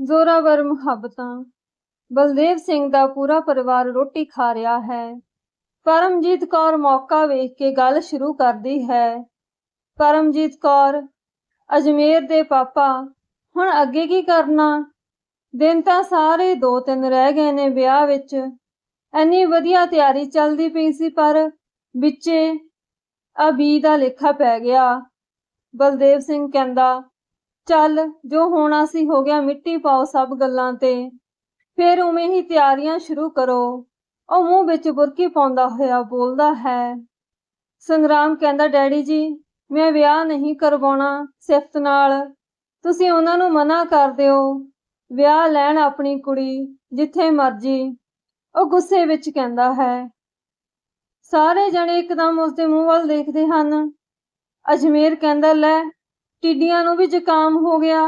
ਜ਼ੋਰਾਵਰ ਮੁਹੱਬਤਾਂ, ਬਲਦੇਵ ਸਿੰਘ ਦਾ ਪੂਰਾ ਪਰਿਵਾਰ ਰੋਟੀ ਖਾ ਰਿਹਾ ਹੈ। ਪਰਮਜੀਤ ਕੌਰ ਮੌਕਾ ਵੇਖ ਕੇ ਗੱਲ ਸ਼ੁਰੂ ਕਰਦੀ ਹੈ। ਪਰਮਜੀਤ ਕੌਰ, ਅਜਮੇਰ ਦੇ ਪਾਪਾ, ਹੁਣ ਅੱਗੇ ਕੀ ਕਰਨਾ? ਦਿਨ ਤਾਂ ਸਾਰੇ ਦੋ ਤਿੰਨ ਰਹਿ ਗਏ ਨੇ ਵਿਆਹ ਵਿੱਚ। ਐਨੀ ਵਧੀਆ ਤਿਆਰੀ ਚੱਲਦੀ ਪਈ ਸੀ, ਪਰ ਵਿੱਚੇ ਅਬੀ ਦਾ ਲੇਖਾ ਪੈ ਗਿਆ। ਬਲਦੇਵ ਸਿੰਘ ਕਹਿੰਦਾ ਚੱਲ, ਜੋ ਹੋਣਾ ਸੀ ਹੋ ਗਿਆ, ਮਿੱਟੀ ਪਾਓ ਸਭ ਗੱਲਾਂ ਤੇ। ਫਿਰ ਉਵੇਂ ਹੀ ਤਿਆਰੀਆਂ ਸ਼ੁਰੂ ਕਰੋ। ਉਹ ਮੂੰਹ ਵਿੱਚ ਬੁਰਕੀ ਪਾਉਂਦਾ ਹੋਇਆ ਬੋਲਦਾ ਹੈ। ਸੰਗਰਾਮ ਕਹਿੰਦਾ, ਡੈਡੀ ਜੀ, ਮੈਂ ਵਿਆਹ ਨਹੀਂ ਕਰਵਾਉਣਾ ਸਿਫਤ ਨਾਲ। ਤੁਸੀਂ ਉਹਨਾਂ ਨੂੰ ਮਨਾ ਕਰ ਦਿਓ। ਵਿਆਹ ਲੈਣ ਆਪਣੀ ਕੁੜੀ, ਜਿੱਥੇ ਮਰਜ਼ੀ। ਉਹ ਗੁੱਸੇ ਵਿੱਚ ਕਹਿੰਦਾ ਹੈ। ਸਾਰੇ ਜਣੇ ਇੱਕਦਮ ਉਸਦੇ ਮੂੰਹ ਵੱਲ ਦੇਖਦੇ ਹਨ। ਅਜਮੇਰ ਕਹਿੰਦਾ, ਲੈ ਟਿੱਡੀਆਂ ਨੂੰ ਵੀ ਜ਼ੁਕਾਮ ਹੋ ਗਿਆ,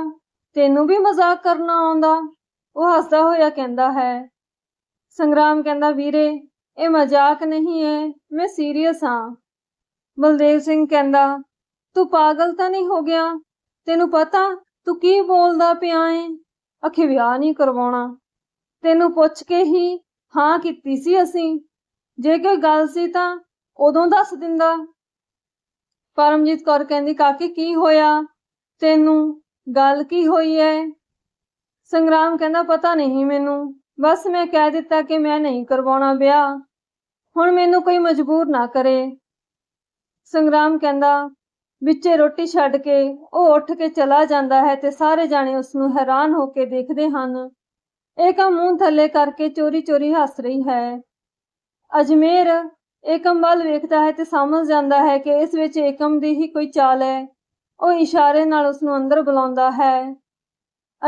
ਤੈਨੂੰ ਵੀ ਮਜ਼ਾਕ ਕਰਨਾ ਆਉਂਦਾ। ਉਹ ਹੱਸਦਾ ਹੋਇਆ ਕਹਿੰਦਾ ਹੈ, ਸੰਗਰਾਮ ਕਹਿੰਦਾ, ਵੀਰੇ, ਇਹ ਮਜ਼ਾਕ ਨਹੀਂ ਹੈ ਮੈਂ ਸੀਰੀਅਸ ਹਾਂ ਬਲਦੇਵ ਸਿੰਘ ਕਹਿੰਦਾ, ਤੂੰ ਪਾਗਲ ਤਾਂ ਨਹੀਂ ਹੋ ਗਿਆ? ਤੈਨੂੰ ਪਤਾ ਤੂੰ ਕੀ ਬੋਲਦਾ ਪਿਆ ਏ? ਅਖੇ ਵਿਆਹ ਨਹੀਂ ਕਰਵਾਉਣਾ। ਤੈਨੂੰ ਪੁੱਛ ਕੇ ਹੀ ਹਾਂ ਕੀਤੀ ਸੀ ਅਸੀਂ। ਜੇ ਕੋਈ ਗੱਲ ਸੀ ਤਾਂ ਉਦੋਂ ਦੱਸ ਦਿੰਦਾ। ਪਰਮਜੀਤ ਕੌਰ ਕਹਿੰਦੀ, ਕਾਕੀ, ਕੀ ਹੋਇਆ? ਤੈਨੂੰ ਗੱਲ ਕੀ ਹੋਈ ਐ? ਸੰਗਰਾਮ ਕਹਿੰਦਾ ਪਤਾ ਨਹੀਂ ਮੈਨੂੰ। ਬਸ ਮੈਂ ਕਹਿ ਦਿੱਤਾ ਕਿ ਮੈਂ ਨਹੀਂ ਕਰਵਾਉਣਾ ਵਿਆਹ। ਹੁਣ ਮੈਨੂੰ ਕੋਈ ਮਜਬੂਰ ਨਾ ਕਰੇ। ਸੰਗਰਾਮ ਕਹਿੰਦਾ, ਵਿੱਚੇ ਰੋਟੀ ਛੱਡ ਕੇ ਉਹ ਉੱਠ ਕੇ ਚਲਾ ਜਾਂਦਾ ਹੈ ਤੇ ਸਾਰੇ ਜਾਣੇ ਉਸ ਨੂੰ ਹੈਰਾਨ ਹੋ ਕੇ ਦੇਖਦੇ ਹਨ। ਏਕਮ ਮੂੰਹ ਥੱਲੇ ਕਰਕੇ ਚੋਰੀ-ਚੋਰੀ ਹੱਸ ਰਹੀ ਹੈ। ਅਜਮੇਰ ਏਕਮ ਵੱਲ ਵੇਖਦਾ ਹੈ ਤੇ ਸਮਝ ਜਾਂਦਾ ਹੈ ਕਿ ਇਸ ਵਿੱਚ ਏਕਮ ਦੀ ਹੀ ਕੋਈ ਚਾਲ ਹੈ। ਉਹ ਇਸ਼ਾਰੇ ਨਾਲ ਉਸ ਨੂੰ ਅੰਦਰ ਬੁਲਾਉਂਦਾ ਹੈ।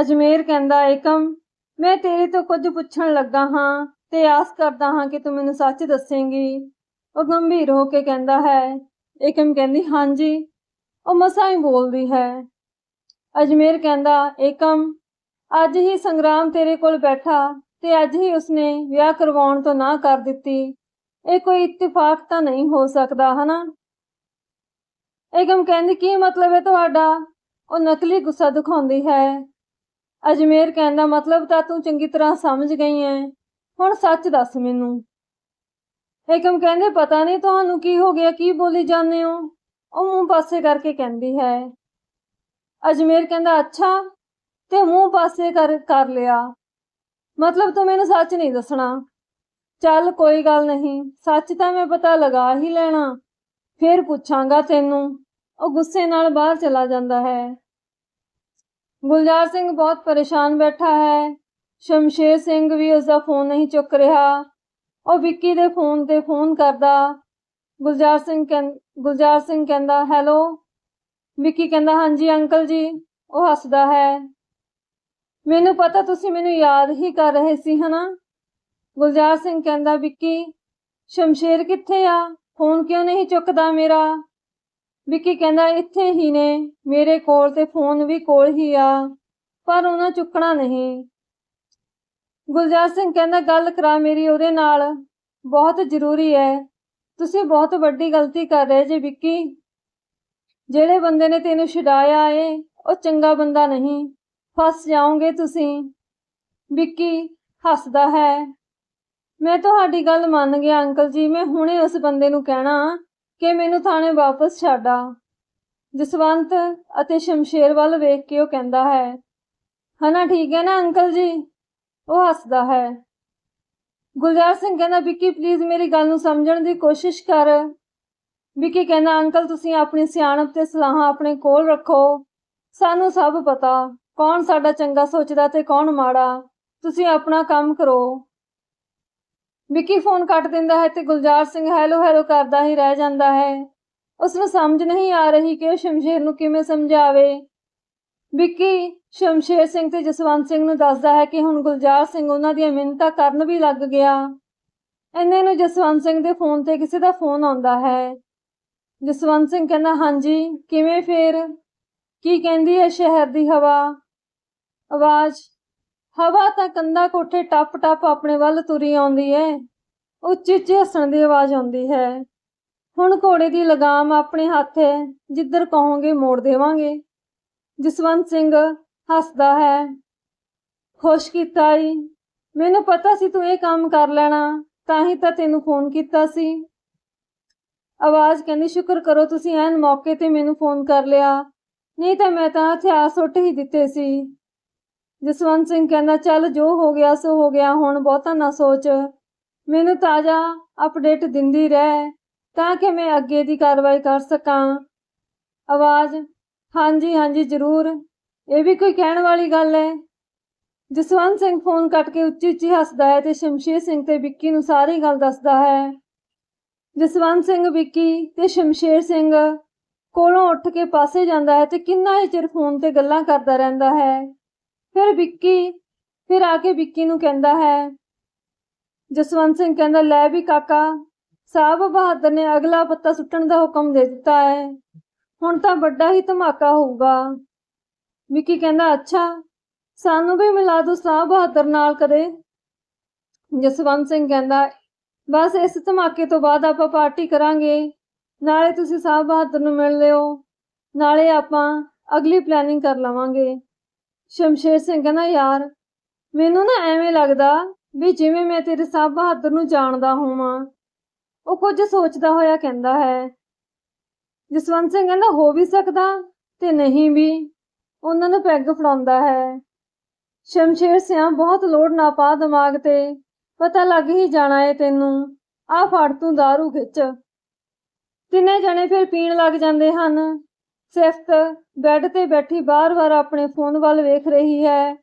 ਅਜਮੇਰ ਕਹਿੰਦਾ, ਏਕਮ, ਮੈਂ ਤੇਰੇ ਤੋਂ ਕੁਝ ਪੁੱਛਣ ਲੱਗਾ ਹਾਂ ਤੇ ਆਸ ਕਰਦਾ ਹਾਂ ਕਿ ਤੂੰ ਮੈਨੂੰ ਸੱਚ ਦੱਸੇਂਗੀ। ਉਹ ਗੰਭੀਰ ਹੋ ਕੇ ਕਹਿੰਦਾ ਹੈ। ਏਕਮ ਕਹਿੰਦੀ, ਹਾਂਜੀ, ਉਹ ਮਸਾਂ ਹੀ ਬੋਲਦੀ ਹੈ। ਅਜਮੇਰ ਕਹਿੰਦਾ, ਏਕਮ, ਅੱਜ ਹੀ ਸੰਗਰਾਮ ਤੇਰੇ ਕੋਲ ਬੈਠਾ ਤੇ ਅੱਜ ਹੀ ਉਸਨੇ ਵਿਆਹ ਕਰਵਾਉਣ ਤੋਂ ਨਾ ਕਰ ਦਿੱਤੀ। ਇਹ ਕੋਈ ਇਤਫਾਕ ਤਾਂ ਨਹੀਂ ਹੋ ਸਕਦਾ, ਹਨਾ? ਏਕਮ ਕਹਿੰਦੀ, ਕੀ ਮਤਲਬ ਹੈ ਤੁਹਾਡਾ? ਉਹ ਨਕਲੀ ਗੁੱਸਾ ਦਿਖਾਉਂਦੀ ਹੈ। ਅਜਮੇਰ ਕਹਿੰਦਾ, ਮਤਲਬ ਤਾਂ ਤੂੰ ਚੰਗੀ ਤਰ੍ਹਾਂ ਸਮਝ ਗਈ ਐ ਹੁਣ ਸੱਚ ਦੱਸ ਮੈਨੂੰ। ਏਕਮ ਕਹਿੰਦੇ, ਪਤਾ ਨਹੀਂ ਤੁਹਾਨੂੰ ਕੀ ਹੋ ਗਿਆ, ਕੀ ਬੋਲੀ ਜਾਂਦੇ ਹੋ? ਉਹ ਮੂੰਹ ਪਾਸੇ ਕਰਕੇ ਕਹਿੰਦੀ ਹੈ। ਅਜਮੇਰ ਕਹਿੰਦਾ, ਅੱਛਾ, ਤੇ ਮੂੰਹ ਪਾਸੇ ਕਰ ਕਰ ਲਿਆ। ਮਤਲਬ ਤੂੰ ਮੈਨੂੰ ਸੱਚ ਨਹੀਂ ਦੱਸਣਾ। ਚੱਲ ਕੋਈ ਗੱਲ ਨਹੀਂ, ਸੱਚ ਤਾਂ ਮੈਂ ਪਤਾ ਲਗਾ ਹੀ ਲੈਣਾ। ਫਿਰ ਪੁੱਛਾਂਗਾ ਤੈਨੂੰ। ਉਹ ਗੁੱਸੇ ਨਾਲ ਬਾਹਰ ਚਲਾ ਜਾਂਦਾ ਹੈ। ਗੁਲਜ਼ਾਰ ਸਿੰਘ ਬਹੁਤ ਪਰੇਸ਼ਾਨ ਬੈਠਾ ਹੈ। ਸ਼ਮਸ਼ੇਰ ਸਿੰਘ ਵੀ ਉਸ ਦਾ ਫੋਨ ਨਹੀਂ ਚੁੱਕ ਰਿਹਾ। ਉਹ ਵਿੱਕੀ ਦੇ ਫੋਨ ਤੇ ਫੋਨ ਕਰਦਾ। ਗੁਲਜ਼ਾਰ ਸਿੰਘ ਗੁਲਜ਼ਾਰ ਸਿੰਘ ਕਹਿੰਦਾ, ਹੈਲੋ? ਵਿੱਕੀ ਕਹਿੰਦਾ, ਹਾਂਜੀ ਅੰਕਲ ਜੀ। ਉਹ ਹੱਸਦਾ ਹੈ। ਮੈਨੂੰ ਪਤਾ ਤੁਸੀਂ ਮੈਨੂੰ ਯਾਦ ਹੀ ਕਰ ਰਹੇ ਸੀ, ਹਨਾ? ਗੁਲਜ਼ਾਰ ਸਿੰਘ ਕਹਿੰਦਾ, ਵਿੱਕੀ, ਸ਼ਮਸ਼ੇਰ ਕਿੱਥੇ ਆ? ਫੋਨ ਕਿਉਂ ਨਹੀਂ ਚੁੱਕਦਾ ਮੇਰਾ? ਵਿੱਕੀ ਕਹਿੰਦਾ, ਇੱਥੇ ਹੀ ਨੇ, ਮੇਰੇ ਕੋਲ ਤੇ ਫੋਨ ਵੀ ਕੋਲ ਹੀ ਆ, ਪਰ ਉਹਨਾਂ ਚੁੱਕਣਾ ਨਹੀਂ। ਗੁਲਜ਼ਾਰ ਸਿੰਘ ਕਹਿੰਦਾ, ਗੱਲ ਕਰਾ ਮੇਰੀ ਉਹਦੇ ਨਾਲ, ਬਹੁਤ ਜ਼ਰੂਰੀ ਹੈ ਤੁਸੀਂ ਬਹੁਤ ਵੱਡੀ ਗਲਤੀ ਕਰ ਰਹੇ ਜੇ, ਵਿੱਕੀ। ਜਿਹੜੇ ਬੰਦੇ ਨੇ ਤੈਨੂੰ ਛਡਾਇਆ ਏ, ਉਹ ਚੰਗਾ ਬੰਦਾ ਨਹੀਂ। ਫਸ ਜਾਓਗੇ ਤੁਸੀਂ। ਵਿੱਕੀ ਹੱਸਦਾ ਹੈ। ਮੈਂ ਤੁਹਾਡੀ ਗੱਲ ਮੰਨ ਗਿਆ, ਅੰਕਲ ਜੀ। ਮੈਂ ਹੁਣੇ ਉਸ ਬੰਦੇ ਨੂੰ ਕਹਿਣਾ ਕਿ ਮੈਨੂੰ ਥਾਣੇ ਵਾਪਸ ਛੱਡਾ ਜਸਵੰਤ ਅਤੇ ਸ਼ਮਸ਼ੇਰ ਵੱਲ ਵੇਖ ਕੇ ਉਹ ਕਹਿੰਦਾ ਹੈ, ਹਨਾ ਠੀਕ ਹੈ ਨਾ ਅੰਕਲ ਜੀ? ਉਹ ਹੱਸਦਾ ਹੈ। ਗੁਲਜ਼ਾਰ ਸਿੰਘ ਕਹਿੰਦਾ, ਵਿੱਕੀ ਪਲੀਜ਼ ਮੇਰੀ ਗੱਲ ਨੂੰ ਸਮਝਣ ਦੀ ਕੋਸ਼ਿਸ਼ ਕਰ। ਵਿੱਕੀ ਕਹਿੰਦਾ, ਅੰਕਲ, ਤੁਸੀਂ ਆਪਣੀ ਸਿਆਣਪ ਤੇ ਸਲਾਹਾਂ ਆਪਣੇ ਕੋਲ ਰੱਖੋ। ਸਾਨੂੰ ਸਭ ਪਤਾ। ਕੌਣ ਸਾਡਾ ਚੰਗਾ ਸੋਚਦਾ ਤੇ ਕੌਣ ਮਾੜਾ। ਤੁਸੀਂ ਆਪਣਾ ਕੰਮ ਕਰੋ। ਵਿੱਕੀ ਫੋਨ ਕੱਟ ਦਿੰਦਾ ਹੈ ਤੇ ਗੁਲਜ਼ਾਰ ਸਿੰਘ ਹੈਲੋ ਹੈਲੋ ਕਰਦਾ ਹੀ ਰਹਿ ਜਾਂਦਾ ਹੈ। ਉਸ ਨੂੰ ਸਮਝ ਨਹੀਂ ਆ ਰਹੀ ਕਿ ਉਹ ਸ਼ਮਸ਼ੇਰ ਨੂੰ ਕਿਵੇਂ ਸਮਝਾਵੇ। ਵਿੱਕੀ ਸ਼ਮਸ਼ੇਰ ਸਿੰਘ ਤੇ ਜਸਵੰਤ ਸਿੰਘ ਨੂੰ ਦੱਸਦਾ ਹੈ ਕਿ ਹੁਣ ਗੁਲਜ਼ਾਰ ਸਿੰਘ ਉਹਨਾਂ ਦੀਆਂ ਮਿੰਨਤਾਂ ਕਰਨ ਵੀ ਲੱਗ ਗਿਆ। ਇੰਨੇ ਨੂੰ ਜਸਵੰਤ ਸਿੰਘ ਦੇ ਫੋਨ ਤੇ ਕਿਸੇ ਦਾ ਫੋਨ ਆਉਂਦਾ ਹੈ। ਜਸਵੰਤ ਸਿੰਘ ਕਹਿੰਦਾ, ਹਾਂਜੀ, ਕਿਵੇਂ ਫੇਰ? ਕੀ ਕਹਿੰਦੀ ਹੈ ਸ਼ਹਿਰ ਦੀ ਹਵਾ? ਆਵਾਜ਼ ਹਵਾ ਤਾਂ ਕੰਦਾ ਕੋਠੇ ਟੱਪ ਟੱਪ ਆਪਣੇ ਵੱਲ ਤੁਰੀ ਆਉਂਦੀ ਹੈ ਉੱਚੀ ਉੱਚੀ ਹੱਸਣ ਦੀ ਆਵਾਜ਼ ਆਉਂਦੀ ਹੈ। ਹੁਣ ਘੋੜੇ ਦੀ ਲਗਾਮ ਆਪਣੇ ਹੱਥ ਹੈ ਜਿੱਧਰ ਕਹੋਗੇ ਮੋੜ ਦੇਵਾਂਗੇ। ਜਸਵੰਤ ਸਿੰਘ ਹੱਸਦਾ ਹੈ। ਖੁਸ਼ ਕੀਤਾ ਈ। ਮੈਨੂੰ ਪਤਾ ਸੀ ਤੂੰ ਇਹ ਕੰਮ ਕਰ ਲੈਣਾ, ਤਾਂ ਹੀ ਤਾਂ ਤੈਨੂੰ ਫੋਨ ਕੀਤਾ ਸੀ। ਆਵਾਜ਼ ਕਹਿੰਦੀ, ਸ਼ੁਕਰ ਕਰੋ, ਤੁਸੀਂ ਐਨ ਮੌਕੇ ਤੇ ਮੈਨੂੰ ਫੋਨ ਕਰ ਲਿਆ। ਨਹੀਂ ਤਾਂ ਮੈਂ ਤਾਂ ਹਥਿਆਰ ਸੁੱਟ ਹੀ ਦਿੱਤੇ ਸੀ। ਜਸਵੰਤ ਸਿੰਘ ਕਹਿੰਦਾ, ਚੱਲ ਜੋ ਹੋ ਗਿਆ ਸੋ ਹੋ ਗਿਆ, ਹੁਣ ਬਹੁਤਾ ਨਾ ਸੋਚ। ਮੈਨੂੰ ਤਾਜ਼ਾ ਅਪਡੇਟ ਦਿੰਦੀ ਰਹਿ, ਤਾਂ ਕਿ ਮੈਂ ਅੱਗੇ ਦੀ ਕਾਰਵਾਈ ਕਰ ਸਕਾਂ। ਆਵਾਜ਼, ਹਾਂਜੀ ਹਾਂਜੀ, ਜ਼ਰੂਰ। ਇਹ ਵੀ ਕੋਈ ਕਹਿਣ ਵਾਲੀ ਗੱਲ ਹੈ? ਜਸਵੰਤ ਸਿੰਘ ਫੋਨ ਕੱਟ ਕੇ ਉੱਚੀ ਉੱਚੀ ਹੱਸਦਾ ਹੈ ਤੇ ਸ਼ਮਸ਼ੇਰ ਸਿੰਘ ਤੇ ਵਿੱਕੀ ਨੂੰ ਸਾਰੀ ਗੱਲ ਦੱਸਦਾ ਹੈ। ਜਸਵੰਤ ਸਿੰਘ, ਵਿੱਕੀ ਤੇ ਸ਼ਮਸ਼ੇਰ ਸਿੰਘ ਕੋਲੋਂ ਉੱਠ ਕੇ ਪਾਸੇ ਜਾਂਦਾ ਹੈ ਤੇ ਕਿੰਨਾ ਹੀ ਚਿਰ ਫੋਨ ਤੇ ਗੱਲਾਂ ਕਰਦਾ ਰਹਿੰਦਾ ਹੈ। ਫਿਰ ਵਿੱਕੀ, ਫਿਰ ਆ ਕੇ ਵਿੱਕੀ ਨੂੰ ਕਹਿੰਦਾ ਹੈ, ਜਸਵੰਤ ਸਿੰਘ ਕਹਿੰਦਾ, ਲੈ ਵੀ ਕਾਕਾ ਸਾਹਿਬ ਬਹਾਦਰ ਨੇ ਅਗਲਾ ਪੱਤਾ ਸੁੱਟਣ ਦਾ ਹੁਕਮ ਦੇ ਦਿੱਤਾ ਹੈ। ਹੁਣ ਤਾਂ ਵੱਡਾ ਹੀ ਧਮਾਕਾ ਹੋਊਗਾ। ਵਿੱਕੀ ਕਹਿੰਦਾ, ਅੱਛਾ, ਸਾਨੂੰ ਵੀ ਮਿਲਾ ਦੋ ਸਾਹਿਬ ਬਹਾਦਰ ਨਾਲ ਕਦੇ। ਜਸਵੰਤ ਸਿੰਘ ਕਹਿੰਦਾ, ਬਸ ਇਸ ਧਮਾਕੇ ਤੋਂ ਬਾਅਦ ਆਪਾਂ ਪਾਰਟੀ ਕਰਾਂਗੇ। ਨਾਲੇ ਤੁਸੀਂ ਸਾਹਿਬ ਬਹਾਦਰ ਨੂੰ ਮਿਲ ਲਿਓ। ਨਾਲੇ ਆਪਾਂ ਅਗਲੀ ਪਲੈਨਿੰਗ ਕਰ ਲਵਾਂਗੇ। ਸ਼ਮਸ਼ੇਰ ਸਿੰਘ ਕਹਿੰਦਾ, ਯਾਰ, ਮੈਨੂੰ ਨਾ ਐਵੇਂ ਲੱਗਦਾ ਵੀ ਜਿਵੇਂ ਮੈਂ ਤੇਰੇ ਸਾਹਿਬ ਬਹਾਦਰ ਨੂੰ ਜਾਣਦਾ ਹੋਵਾਂ, ਉਹ ਕੁਝ ਸੋਚਦਾ ਹੋਇਆ ਕਹਿੰਦਾ ਹੈ। ਜਸਵੰਤ ਸਿੰਘ ਕਹਿੰਦਾ, ਹੋ ਵੀ ਸਕਦਾ ਤੇ ਨਹੀਂ ਵੀ। ਉਹਨਾਂ ਨੂੰ ਪੈਗ ਫੜਾਉਂਦਾ ਹੈ। ਸ਼ਮਸ਼ੇਰ ਸਿਆਂ ਬਹੁਤ ਲੋੜ ਨਾ ਪਾ ਦਿਮਾਗ ਤੇ। ਪਤਾ ਲੱਗ ਹੀ ਜਾਣਾ ਏ ਤੈਨੂੰ। ਆ ਫੜ ਤੂੰ दारू ਖਿੱਚ। ਤਿੰਨੇ ਜਣੇ ਫਿਰ ਪੀਣ ਲੱਗ ਜਾਂਦੇ ਹਨ। ਸਿਫਤ ਬੈੱਡ ਤੇ ਬੈਠੀ ਬਾਰ-ਬਾਰ ਆਪਣੇ ਫੋਨ ਵੱਲ ਵੇਖ ਰਹੀ ਹੈ।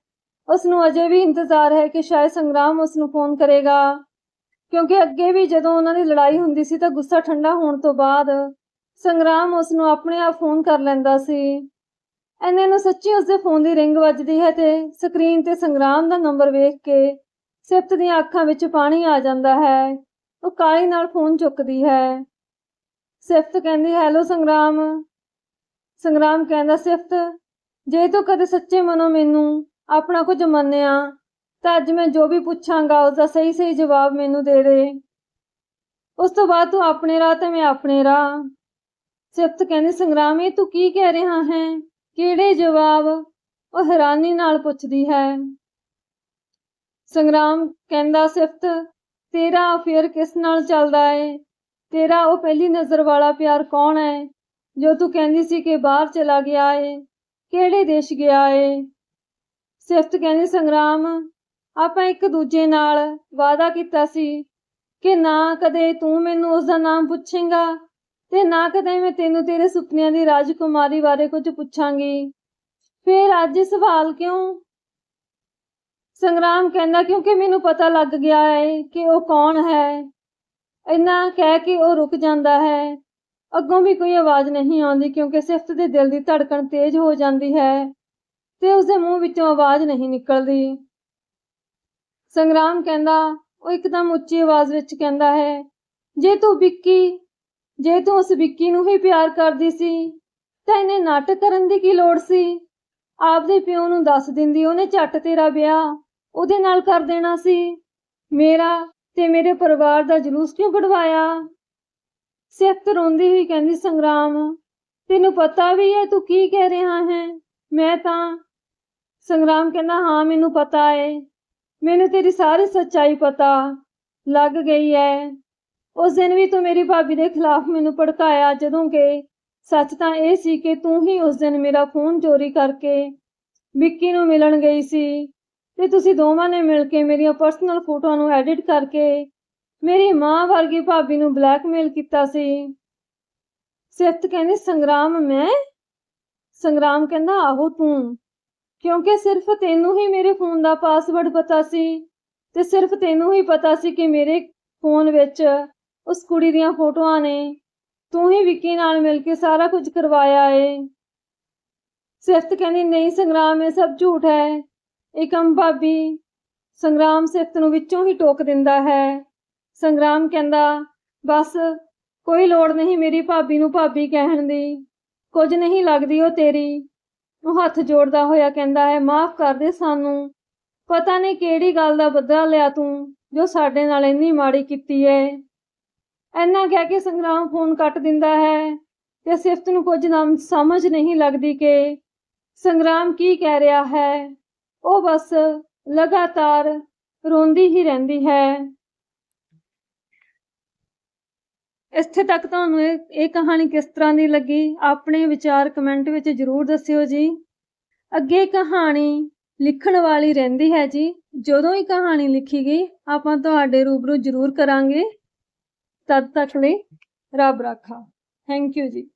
ਉਸ ਨੂੰ ਅਜੇ ਵੀ ਇੰਤਜ਼ਾਰ ਹੈ ਕਿ ਸ਼ਾਇਦ ਸੰਗਰਾਮ ਉਸ ਨੂੰ ਫੋਨ ਕਰੇਗਾ। ਕਿਉਂਕਿ ਅੱਗੇ ਵੀ ਜਦੋਂ ਉਹਨਾਂ ਦੀ ਲੜਾਈ ਹੁੰਦੀ ਸੀ ਤਾਂ ਗੁੱਸਾ ਠੰਡਾ ਹੋਣ ਤੋਂ ਬਾਅਦ ਸੰਗਰਾਮ ਉਸ ਨੂੰ ਆਪਣੇ ਆਪ ਫੋਨ ਕਰ ਲੈਂਦਾ ਸੀ। ਐਨੇ ਨੂੰ ਸੱਚੀ ਉਸਦੇ ਫੋਨ ਦੀ ਰਿੰਗ ਵੱਜਦੀ ਹੈ ਤੇ ਸਕਰੀਨ ਤੇ ਸੰਗਰਾਮ ਦਾ ਨੰਬਰ ਵੇਖ ਕੇ ਸਿਫਤ ਦੀਆਂ ਅੱਖਾਂ ਵਿੱਚ ਪਾਣੀ ਆ ਜਾਂਦਾ ਹੈ। ਉਹ ਕਾਲੀ ਨਾਲ ਫੋਨ ਚੁੱਕਦੀ ਹੈ। ਸਿਫਤ ਕਹਿੰਦੀ, ਹੈਲੋ ਸੰਗਰਾਮ। ਸੰਗਰਾਮ ਕਹਿੰਦਾ ਸਿਫਤ ਜੇ ਤੂੰ ਕਦੇ ਸੱਚੇ ਮਨੋਂ ਮੈਨੂੰ ਆਪਣਾ ਕੁਝ ਮੰਨਿਆ, ਤਾਂ ਅੱਜ ਮੈਂ ਜੋ ਵੀ ਪੁੱਛਾਂਗਾ ਉਸ ਦਾ ਸਹੀ ਸਹੀ ਜਵਾਬ ਮੈਨੂੰ ਦੇ ਦੇ। ਉਸ ਤੋਂ ਬਾਅਦ ਤੂੰ ਆਪਣੇ ਰਾਹ ਤੇ ਮੈਂ ਆਪਣੇ ਰਾਹ। ਸਿਫਤ ਕਹਿੰਦੀ, ਸੰਗਰਾਮ, ਇਹ ਤੂੰ ਕੀ ਕਹਿ ਰਿਹਾ ਹੈ? ਕਿਹੜੇ ਜਵਾਬ? ਉਹ ਹੈਰਾਨੀ ਨਾਲ ਪੁੱਛਦੀ ਹੈ। ਸੰਗਰਾਮ ਕਹਿੰਦਾ ਸਿਫਤ ਤੇਰਾ ਅਫੇਅਰ ਕਿਸ ਨਾਲ ਚੱਲਦਾ ਏ? ਤੇਰਾ ਉਹ ਪਹਿਲੀ ਨਜ਼ਰ ਵਾਲਾ ਪਿਆਰ ਕੌਣ ਹੈ ਜੋ ਤੂੰ ਕਹਿੰਦੀ ਸੀ ਕਿ ਬਾਹਰ ਚਲਾ ਗਿਆ ਏ, ਕਿਹੜੇ ਦੇਸ਼ ਗਿਆ ਏ? ਸਿਫਤ ਕਹਿੰਦੀ, ਸੰਗਰਾਮ, ਆਪਾਂ ਇੱਕ ਦੂਜੇ ਨਾਲ ਵਾਅਦਾ ਕੀਤਾ ਸੀ ਕਿ ਨਾ ਕਦੇ ਤੂੰ ਮੈਨੂੰ ਉਸ ਦਾ ਨਾਮ ਪੁੱਛੇਂਗਾ ਤੇ ਨਾ ਕਦੇ ਮੈਂ ਤੈਨੂੰ ਤੇਰੇ ਸੁਪਨਿਆਂ ਦੀ ਰਾਜਕੁਮਾਰੀ ਬਾਰੇ ਕੁਝ ਪੁੱਛਾਂਗੀ। ਫਿਰ ਅੱਜ ਇਹ ਸਵਾਲ ਕਿਉਂ? ਸੰਗਰਾਮ ਕਹਿੰਦਾ, ਕਿਉਂਕਿ ਮੈਨੂੰ ਪਤਾ ਲੱਗ ਗਿਆ ਹੈ ਕਿ ਉਹ ਕੌਣ ਹੈ। ਇੰਨਾ ਕਹਿ ਕੇ ਉਹ ਰੁਕ ਜਾਂਦਾ ਹੈ। ਅੱਗੋਂ ਵੀ ਕੋਈ ਆਵਾਜ਼ ਨਹੀਂ ਆਉਂਦੀ ਕਿਉਂਕਿ ਸਿਫਤ ਦੇ ਦਿਲ ਦੀ ਧੜਕਣ ਤੇਜ਼ ਹੋ ਜਾਂਦੀ ਹੈ ਤੇ ਉਸਦੇ ਮੂੰਹ ਵਿੱਚੋਂ ਆਵਾਜ਼ ਨਹੀਂ ਨਿਕਲਦੀ। ਸੰਗਰਾਮ ਕਹਿੰਦਾ, ਉਹ ਇੱਕਦਮ ਉੱਚੀ ਆਵਾਜ਼ ਵਿੱਚ ਕਹਿੰਦਾ ਹੈ, ਜੇ ਤੂੰ ਵਿੱਕੀ, ਜੇ ਤੂੰ ਉਸ ਵਿੱਕੀ ਨੂੰ ਹੀ ਪਿਆਰ ਕਰਦੀ ਸੀ, ਤਾਂ ਇਹਨੇ ਨਾਟਕ ਕਰਨ ਦੀ ਕੀ ਲੋੜ ਸੀ? ਆਪਦੇ ਪਿਓ ਨੂੰ ਦੱਸ ਦਿੰਦੀ, ਉਹਨੇ ਝੱਟ ਤੇਰਾ ਵਿਆਹ ਉਹਦੇ ਨਾਲ ਕਰ ਦੇਣਾ ਸੀ। ਮੇਰਾ ਤੇ ਮੇਰੇ ਪਰਿਵਾਰ ਦਾ ਜਲੂਸ ਕਿਉਂ ਕਢਵਾਇਆ? ਸਿਫਤ ਰੋਂਦੀ ਹੋਈ ਕਹਿੰਦੀ, ਸੰਗਰਾਮ, ਤੈਨੂੰ ਪਤਾ ਵੀ ਹੈ ਤੂੰ ਕੀ ਕਹਿ ਰਿਹਾ ਹੈ? ਮੈਂ ਤਾਂ ਸੰਗਰਾਮ ਕਹਿੰਦਾ, ਹਾਂ, ਮੈਨੂੰ ਪਤਾ ਹੈ ਮੈਨੂੰ ਤੇਰੀ ਸਾਰੀ ਸੱਚਾਈ ਪਤਾ ਲੱਗ ਗਈ ਹੈ ਉਸ ਦਿਨ ਵੀ ਤੂੰ ਮੇਰੀ ਭਾਬੀ ਦੇ ਖਿਲਾਫ ਮੈਨੂੰ ਭੜਕਾਇਆ। ਜਦੋਂ ਕਿ ਸੱਚ ਤਾਂ ਇਹ ਸੀ ਕਿ ਤੂੰ ਹੀ ਉਸ ਦਿਨ ਮੇਰਾ ਫੋਨ ਚੋਰੀ ਕਰਕੇ ਵਿੱਕੀ ਨੂੰ ਮਿਲਣ ਗਈ ਸੀ ਤੇ ਤੁਸੀਂ ਦੋਵਾਂ ਨੇ ਮਿਲ ਕੇ ਮੇਰੀਆਂ ਪਰਸਨਲ ਫੋਟੋਆਂ ਨੂੰ ਐਡਿਟ ਕਰਕੇ ਮੇਰੀ ਮਾਂ ਵਰਗੀ ਭਾਬੀ ਨੂੰ ਬਲੈਕਮੇਲ ਕੀਤਾ ਸੀ। ਸਿਫਤ ਕਹਿੰਦੀ, ਸੰਗਰਾਮ ਮੈਂ? ਸੰਗਰਾਮ ਕਹਿੰਦਾ, ਆਹੋ ਤੂੰ। ਕਿਉਂਕਿ ਸਿਰਫ ਤੈਨੂੰ ਹੀ ਮੇਰੇ ਫੋਨ ਦਾ ਪਾਸਵਰਡ ਪਤਾ ਸੀ ਤੇ ਸਿਰਫ ਤੈਨੂੰ ਹੀ ਪਤਾ ਸੀ ਕਿ ਮੇਰੇ ਫੋਨ ਵਿੱਚ ਉਸ ਕੁੜੀ ਦੀਆਂ ਫੋਟੋਆਂ ਨੇ। ਤੂੰ ਹੀ ਵਿੱਕੀ ਨਾਲ ਮਿਲ ਕੇ ਸਾਰਾ ਕੁਝ ਕਰਵਾਇਆ ਏ। ਸਿਫਤ ਕਹਿੰਦੀ, ਨਹੀਂ, ਸੰਗਰਾਮ ਇਹ ਸਭ ਝੂਠ ਹੈ। ਇਹ ਕੰਮ ਭਾਬੀ ਸੰਗਰਾਮ ਸਿਫਤ ਨੂੰ ਵਿੱਚੋਂ ਹੀ ਟੋਕ ਦਿੰਦਾ ਹੈ। ਸੰਗਰਾਮ ਕਹਿੰਦਾ, ਬਸ, ਕੋਈ ਲੋੜ ਨਹੀਂ ਮੇਰੀ ਭਾਬੀ ਨੂੰ ਭਾਬੀ ਕਹਿਣ ਦੀ। ਕੁਝ ਨਹੀਂ ਲੱਗਦੀ ਉਹ ਤੇਰੀ। ਉਹ ਹੱਥ ਜੋੜਦਾ ਹੋਇਆ ਕਹਿੰਦਾ ਹੈ ਮਾਫ ਕਰ ਦੇ ਸਾਨੂੰ। ਪਤਾ ਨਹੀਂ ਕਿਹੜੀ ਗੱਲ ਦਾ ਬਦਲਾ ਲਿਆ ਤੂੰ, ਜੋ ਸਾਡੇ ਨਾਲ ਇੰਨੀ ਮਾੜੀ ਕੀਤੀ ਹੈ ਐਨਾ ਕਹਿ ਕੇ ਸੰਗਰਾਮ ਫੋਨ ਕੱਟ ਦਿੰਦਾ ਹੈ ਤੇ ਸਿਫਤ ਨੂੰ ਕੁਝ ਨਾਮ ਸਮਝ ਨਹੀਂ ਲੱਗਦੀ ਕਿ ਸੰਗਰਾਮ ਕੀ ਕਹਿ ਰਿਹਾ ਹੈ। ਉਹ ਬਸ ਲਗਾਤਾਰ ਰੋਂਦੀ ਹੀ ਰਹਿੰਦੀ ਹੈ। ਇੱਥੇ ਤੱਕ ਤੁਹਾਨੂੰ ਇਹ ਇਹ ਕਹਾਣੀ ਕਿਸ ਤਰ੍ਹਾਂ ਦੀ ਲੱਗੀ? ਆਪਣੇ ਵਿਚਾਰ ਕਮੈਂਟ ਵਿੱਚ ਜ਼ਰੂਰ ਦੱਸਿਓ ਜੀ। ਅੱਗੇ ਕਹਾਣੀ ਲਿਖਣ ਵਾਲੀ ਰਹਿੰਦੀ ਹੈ ਜੀ। ਜਦੋਂ ਹੀ ਕਹਾਣੀ ਲਿਖੀ ਗਈ, ਆਪਾਂ ਤੁਹਾਡੇ ਰੂਬਰੂ ਜ਼ਰੂਰ ਕਰਾਂਗੇ। ਤਦ ਤੱਕ ਲਈ ਰੱਬ ਰਾਖਾ। ਥੈਂਕ ਯੂ ਜੀ।